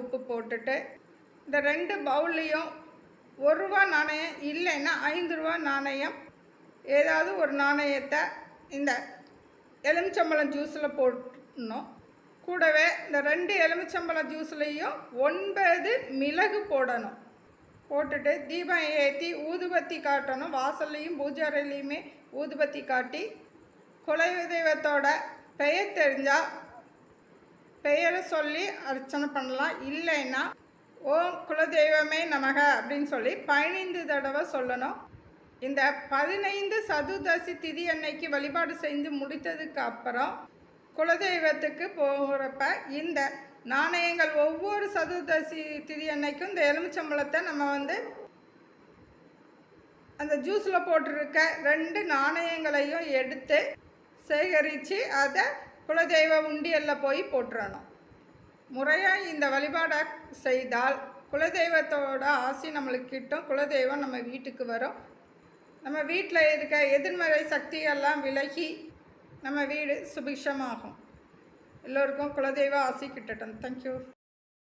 உப்பு போட்டுட்டு இந்த ரெண்டு பவுல்லையும் ஒரு ரூபா நாணயம் இல்லைன்னா ஐந்து ரூபா நாணயம். ஏதாவது ஒரு நாணயத்தை இந்த எலுமிச்சம்பழம் ஜூஸில் போடணும். கூடவே இந்த ரெண்டு எலுமிச்சம்பழம் ஜூஸ்லேயும் ஒன்பது மிளகு போடணும். போட்டுட்டு தீபம் ஏற்றி ஊதுபத்தி காட்டணும். வாசல்லையும் பூஜாரிலையுமே ஊதுபத்தி காட்டி குலதெய்வத்தோட பெயர் தெரிஞ்சால் பெயரை சொல்லி அர்ச்சனை பண்ணலாம். இல்லைன்னா ஓம் குலதெய்வமே நமக அப்படின்னு சொல்லி பதினைந்து தடவை சொல்லணும். இந்த பதினைந்து சதுர்தசி திதி அன்னைக்கு வழிபாடு செய்து முடித்ததுக்கு அப்புறம் குலதெய்வத்துக்கு போகிறப்ப இந்த நாணயங்கள் ஒவ்வொரு சதுர்தசி திதி அன்னைக்கும் இந்த எலுமிச்சம்பழத்தை நம்ம வந்து அந்த ஜூஸில் போட்டிருக்க ரெண்டு நாணயங்களையும் எடுத்து சேகரித்து அதை குலதெய்வ உண்டியலில் போய் போட்டுறணும் முறையாக இந்த வழிபாடை செய்தால் குலதெய்வத்தோட ஆசி நம்மளுக்கு கிட்டும் குலதெய்வம் நம்ம வீட்டுக்கு வரும். நம்ம வீட்டில் இருக்க எதிர்மறை சக்தியெல்லாம் விலகி நம்ம வீடு சுபிக்ஷமாகும். எல்லோருக்கும் குலதெய்வ ஆசி கிட்டட்டும். தேங்க்யூ